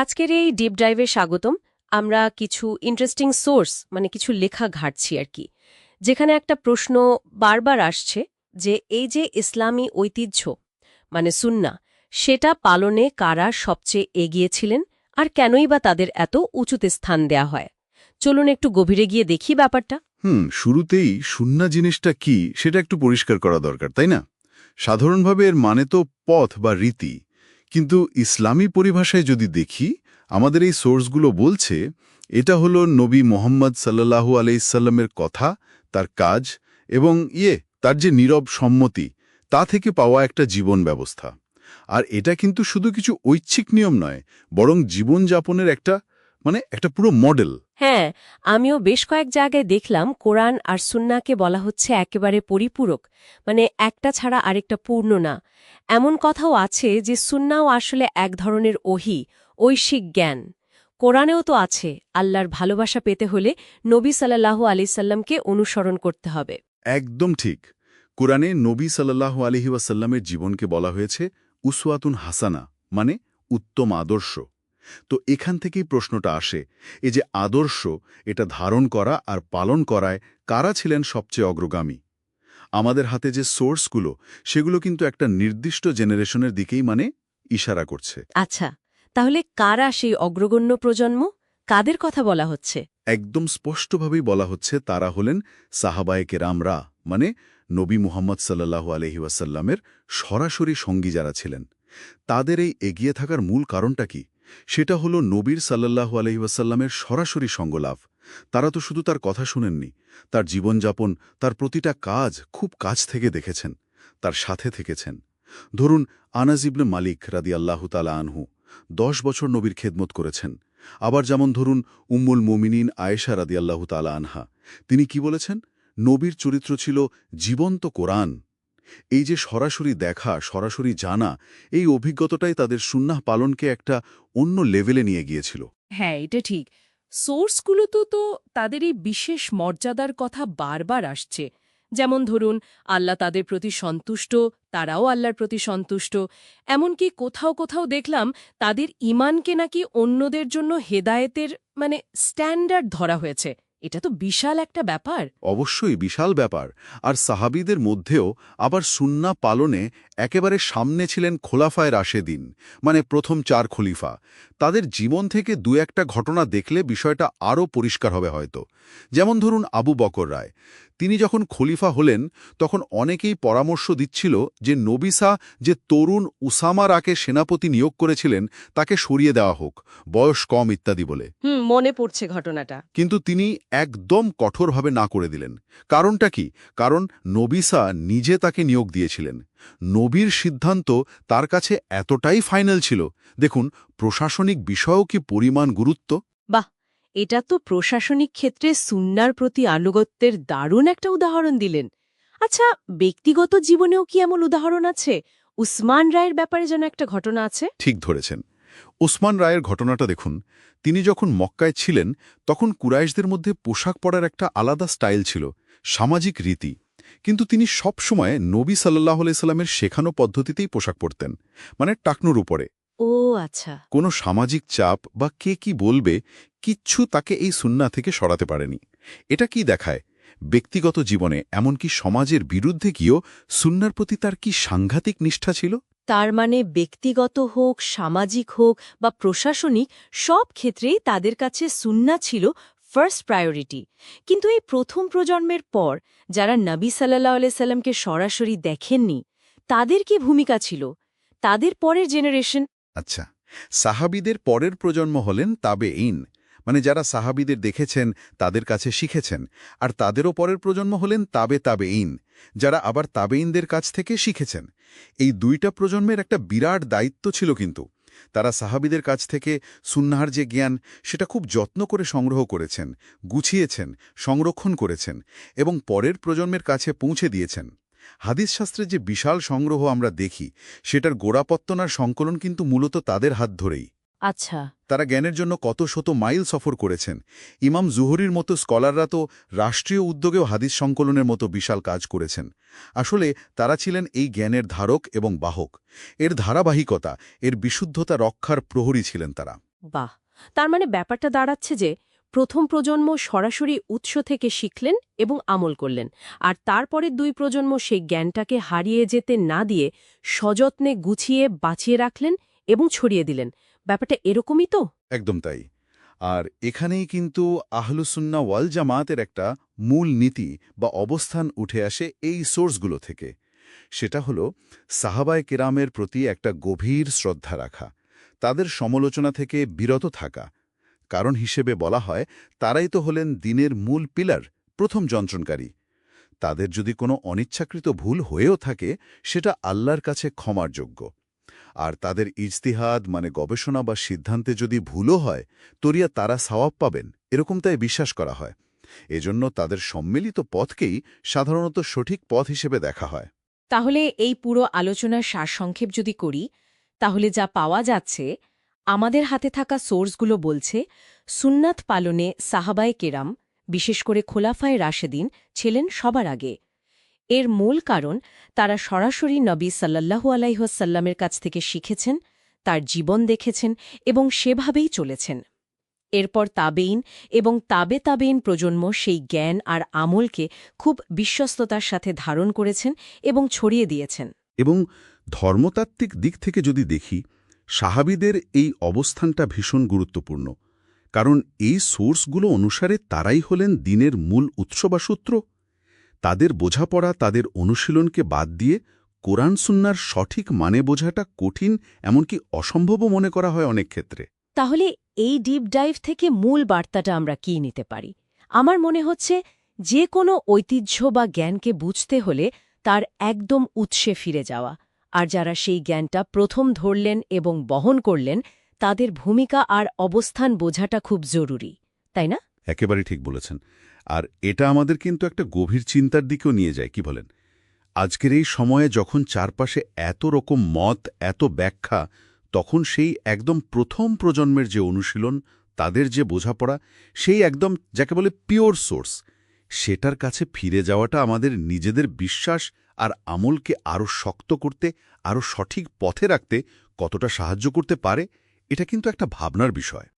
আজকের এই ডিপ ডাইভে স্বাগতম। আমরা কিছু ইন্টারেস্টিং সোর্স মানে কিছু লেখা ঘাটছি আর কি। যেখানে একটা প্রশ্ন বারবার আসছে যে, এই যে ইসলামী ঐতিহ্য মানে সুন্না সেটা পালনে কারা সবচেয়ে এগিয়েছিলেন আর কেনই বা তাদের এত উঁচুতে স্থান দেয়া হয়? চলুন একটু গভীরে গিয়ে দেখি ব্যাপারটা। হুম, শুরুতেই সুন্না জিনিসটা কি, সেটা একটু পরিষ্কার করা দরকার, তাই না? সাধারণভাবে এর মানে তো পথ বা রীতি। কিন্তু ইসলামী পরিভাষায় যদি দেখি, আমাদের এই সোর্সগুলো বলছে, এটা হলো নবী মোহাম্মদ সাল্লাহু আলাইসাল্লামের কথা, তার কাজ এবং ইয়ে তার যে নীরব সম্মতি, তা থেকে পাওয়া একটা জীবন ব্যবস্থা। আর এটা কিন্তু শুধু কিছু ঐচ্ছিক নিয়ম নয়, বরং জীবনযাপনের একটা মানে একটা পুরো মডেল। হ্যাঁ আমিও বেশ কয়েক জায়গায় দেখলাম কোরআন আর সুন্নাকে বলা হচ্ছে একেবারে পরিপূরক মানে একটা ছাড়া আরেকটা পূর্ণ না। এমন কথাও আছে যে সুন্নাও আসলে এক ধরনের ওহি ঐশিক জ্ঞান। কোরআনেও তো আছে আল্লাহর ভালোবাসা পেতে হলে নবী সাল্লাহু আলি সাল্লামকে অনুসরণ করতে হবে। একদম ঠিক। কোরআনে নবী সাল্লাল্লাহু আলহি ওয়াসাল্লামের জীবনকে বলা হয়েছে উসওয়াতুন হাসানা মানে উত্তম আদর্শ। তো এখান থেকেই প্রশ্নটা আসে এই যে আদর্শ এটা ধারণ করা আর পালন করায় কারা ছিলেন সবচেয়ে অগ্রগামী? আমাদের হাতে যে সোর্সগুলো সেগুলো কিন্তু একটা নির্দিষ্ট জেনারেশনের দিকেই মানে ইশারা করছে। আচ্ছা তাহলে কারা সেই অগ্রগণ্য প্রজন্ম? কাদের কথা বলা হচ্ছে? একদম স্পষ্টভাবেই বলা হচ্ছে তারা হলেন সাহাবায়েকে রামরা মানে নবী মুহাম্মদ সাল্লাহু আলহি ওয়াসাল্লামের সরাসরি সঙ্গী যারা ছিলেন। তাদের এই এগিয়ে থাকার মূল কারণটা কি? সেটা হলো নবীর সাল্লাহু আলহি ওয়াসাল্লামের সরাসরি সঙ্গলাভ। তারা তো শুধু তার কথা শুনেননি, তার জীবনযাপন, তার প্রতিটা কাজ খুব কাছ থেকে দেখেছেন, তার সাথে থেকেছেন। ধরুন আনাজ ইবনে মালিক রাদি আল্লাহ তালা আনহু দশ বছর নবীর খেদমত করেছেন। আবার যেমন ধরুন, উম্মুল মুমিনিন আয়েশা রাদি আল্লাহ তালা আনহা, তিনি কি বলেছেন? নবীর চরিত্র ছিল জীবন্ত কোরআন। এই যে সরাসরি দেখা, সরাসরি জানা, এই অভিজ্ঞতাটাই তাদের সুন্নাহ পালনকে একটা অন্য লেভেলে নিয়ে গিয়েছিল। হ্যাঁ এটা ঠিক। সোর্সগুলোতে তো তাদের এই বিশেষ মর্যাদার কথা বারবার আসছে। যেমন ধরুন, আল্লাহ তাদের প্রতি সন্তুষ্ট, তারাও আল্লাহর প্রতি সন্তুষ্ট। এমনকি কোথাও কোথাও দেখলাম, তাদের ইমানকে নাকি অন্যদের জন্য হেদায়েতের মানে স্ট্যান্ডার্ড ধরা হয়েছে। এটা তো বিশাল একটা ব্যাপার। অবশ্যই বিশাল ব্যাপার। আর সাহাবিদের মধ্যেও আবার সুন্না পালনে একেবারে সামনে ছিলেন খোলাফায় রাশেদিন মানে প্রথম চার খলিফা। তাদের জীবন থেকে দু একটা ঘটনা দেখলে বিষয়টা আরও পরিষ্কার হবে হয়তো। যেমন ধরুন আবু বকর রায়। তিনি যখন খলিফা হলেন তখন অনেকেই পরামর্শ দিচ্ছিল যে নবিসা যে তরুণ উসামা রাকে সেনাপতি নিয়োগ করেছিলেন তাকে সরিয়ে দেওয়া হোক বয়স কম ইত্যাদি বলে। মনে পড়ছে ঘটনাটা। কিন্তু তিনি একদম কঠোরভাবে না করে দিলেন। কারণটা কি? কারণ নবিসা নিজে তাকে নিয়োগ দিয়েছিলেন। নবীর সিদ্ধান্ত তার কাছে এতটাই ফাইনাল ছিল। দেখুন প্রশাসনিক বিষয়ও কি পরিমাণ গুরুত্ব? বাহ! এটা তো প্রশাসনিক ক্ষেত্রে সুন্নার প্রতি আনুগত্যের দারুণ একটা উদাহরণ দিলেন। আচ্ছা ব্যক্তিগত জীবনেও কি এমন উদাহরণ আছে? উসমান রায়ের ব্যাপারে যেন একটা ঘটনা আছে। ঠিক ধরেছেন। ওসমান রায়ের ঘটনাটা দেখুন, তিনি যখন মক্কায় ছিলেন, তখন কুরাইশদের মধ্যে পোশাক পরার একটা আলাদা স্টাইল ছিল, সামাজিক রীতি। কিন্তু তিনি সব সময় নবী সাল্লাহ সাল্লামের শেখানো পদ্ধতিতেই পোশাক পরতেন মানে টাকনুর উপরে। ও আচ্ছা। কোনো সামাজিক চাপ বা কে কি বলবে কিচ্ছু তাকে এই সুন্না থেকে সরাতে পারেনি। এটা কি দেখায়? ব্যক্তিগত জীবনে এমনকি সমাজের বিরুদ্ধে গিয়েও সুন্নার প্রতি তার কি সাংঘাতিক নিষ্ঠা ছিল? তার মানে ব্যক্তিগত হোক সামাজিক হোক বা প্রশাসনিক সব ক্ষেত্রেই তাদের কাছে সুন্না ছিল ফার্স্ট প্রায়োরিটি কিন্তু এই প্রথম প্রজন্মের পর যারা নবী সাল্লাহ সাল্লামকে সরাসরি দেখেননি তাদের কি ভূমিকা ছিল? তাদের পরের জেনারেশন আচ্ছা সাহাবিদের পরের প্রজন্ম হলেন তাবে ইন মানে যারা সাহাবিদের দেখেছেন, তাদের কাছে শিখেছেন, আর তাদেরও পরের প্রজন্ম হলেন তাবে তাবে ইন যারা আবার তাবেইনদের কাছ থেকে শিখেছেন। এই দুইটা প্রজন্মের একটা বিরাট দায়িত্ব ছিল কিন্তু, তারা সাহাবিদের কাছ থেকে সুন্নাহার যে জ্ঞান, সেটা খুব যত্ন করে সংগ্রহ করেছেন, গুছিয়েছেন, সংরক্ষণ করেছেন, এবং পরের প্রজন্মের কাছে পৌঁছে দিয়েছেন। হাদিস শাস্ত্রের যে বিশাল সংগ্রহ আমরা দেখি সেটার গোড়াপত্তনার সংকলন কিন্তু মূলত তাদের হাত ধরেই। আচ্ছা। তারা জ্ঞানের জন্য কত শত মাইল সফর করেছেন। ইমাম জুহরির মতো স্কলাররা তো রাষ্ট্রীয় উদ্যোগেও হাদিস সংকলনের মতো বিশাল কাজ করেছেন। আসলে তারা ছিলেন এই জ্ঞানের ধারক এবং বাহক। এর ধারাবাহিকতা এর বিশুদ্ধতা রক্ষার প্রহরী ছিলেন তারা। বাহ! তার মানে ব্যাপারটা দাঁড়াচ্ছে যে প্রথম প্রজন্ম সরাসরি উৎস থেকে শিখলেন এবং আমল করলেন, আর তারপরে দুই প্রজন্ম সেই জ্ঞানটাকে হারিয়ে যেতে না দিয়ে সযত্নে গুছিয়ে বাঁচিয়ে রাখলেন এবং ছড়িয়ে দিলেন। ব্যাপারটা এরকমই তো? একদম তাই। আর এখানেই কিন্তু আহলুসুন্না ওয়াল জামাতের একটা মূল নীতি বা অবস্থান উঠে আসে এই সোর্সগুলো থেকে। সেটা হলো, সাহাবায় কেরামের প্রতি একটা গভীর শ্রদ্ধা রাখা, তাদের সমালোচনা থেকে বিরত থাকা কারণ হিসেবে বলা হয়, তারাই তো হলেন দিনের মূল পিলার, প্রথম যন্ত্রণকারী। তাদের যদি কোনো অনিচ্ছাকৃত ভুল হয়েও থাকে, সেটা আল্লাহর কাছে ক্ষমার যোগ্য। আর তাদের ইজতিহাদ মানে গবেষণা বা সিদ্ধান্তে যদি ভুলও হয়, তরিয়া তারা সওয়াব পাবেন, এরকম তাই বিশ্বাস করা হয়। এজন্য তাদের সম্মিলিত পথকেই সাধারণত সঠিক পথ হিসেবে দেখা হয়। তাহলে এই পুরো আলোচনার সারসংক্ষেপ যদি করি, তাহলে যা পাওয়া যাচ্ছে আমাদের হাতে থাকা সোর্সগুলো বলছে, সুন্নাত পালনে সাহাবায় কেরাম, বিশেষ করে খোলাফায় রাশেদিন, ছিলেন সবার আগে। এর মূল কারণ, তারা সরাসরি নবী সাল্লাল্লাহু আলাইহসাল্লামের কাছ থেকে শিখেছেন, তার জীবন দেখেছেন এবং সেভাবেই চলেছেন। এরপর তাবেইন এবং তাবে তাবেইন প্রজন্ম সেই জ্ঞান আর আমলকে খুব বিশ্বস্ততার সাথে ধারণ করেছেন এবং ছড়িয়ে দিয়েছেন। এবং ধর্মতাত্ত্বিক দিক থেকে যদি দেখি সাহাবিদের এই অবস্থানটা ভীষণ গুরুত্বপূর্ণ, কারণ এই সোর্সগুলো অনুসারে তারাই হলেন দিনের মূল উৎস বা সূত্র। তাদের বোঝাপড়া, তাদের অনুশীলনকে বাদ দিয়ে কোরআন সুন্নার সঠিক মানে বোঝাটা কঠিন, এমনকি অসম্ভবও মনে করা হয় অনেক ক্ষেত্রে। তাহলে এই ডিপ ডাইভ থেকে মূল বার্তাটা আমরা কি নিতে পারি? আমার মনে হচ্ছে যে কোনো ঐতিহ্য বা জ্ঞানকে বুঝতে হলে তার একদম উৎসে ফিরে যাওয়া। আর যারা সেই জ্ঞানটা প্রথম ধরলেন এবং বহন করলেন, তাদের ভূমিকা আর অবস্থান বোঝাটা খুব জরুরি, তাই না? একেবারে ঠিক বলেছেন। আর এটা আমাদের কিন্তু একটা গভীর চিন্তার দিকেও নিয়ে যায়, কি বলেন? আজকের এই সময়ে যখন চারপাশে এত রকম মত, এত ব্যাখ্যা, তখন সেই একদম প্রথম প্রজন্মের যে অনুশীলন, তাদের যে বোঝাপড়া, সেই একদম যাকে বলে পিওর সোর্স সেটার কাছে ফিরে যাওয়াটা আমাদের নিজেদের বিশ্বাস আর আমলকে আরও শক্ত করতে আরও সঠিক পথে রাখতে কতটা সাহায্য করতে পারে, এটা কিন্তু একটা ভাবনার বিষয়।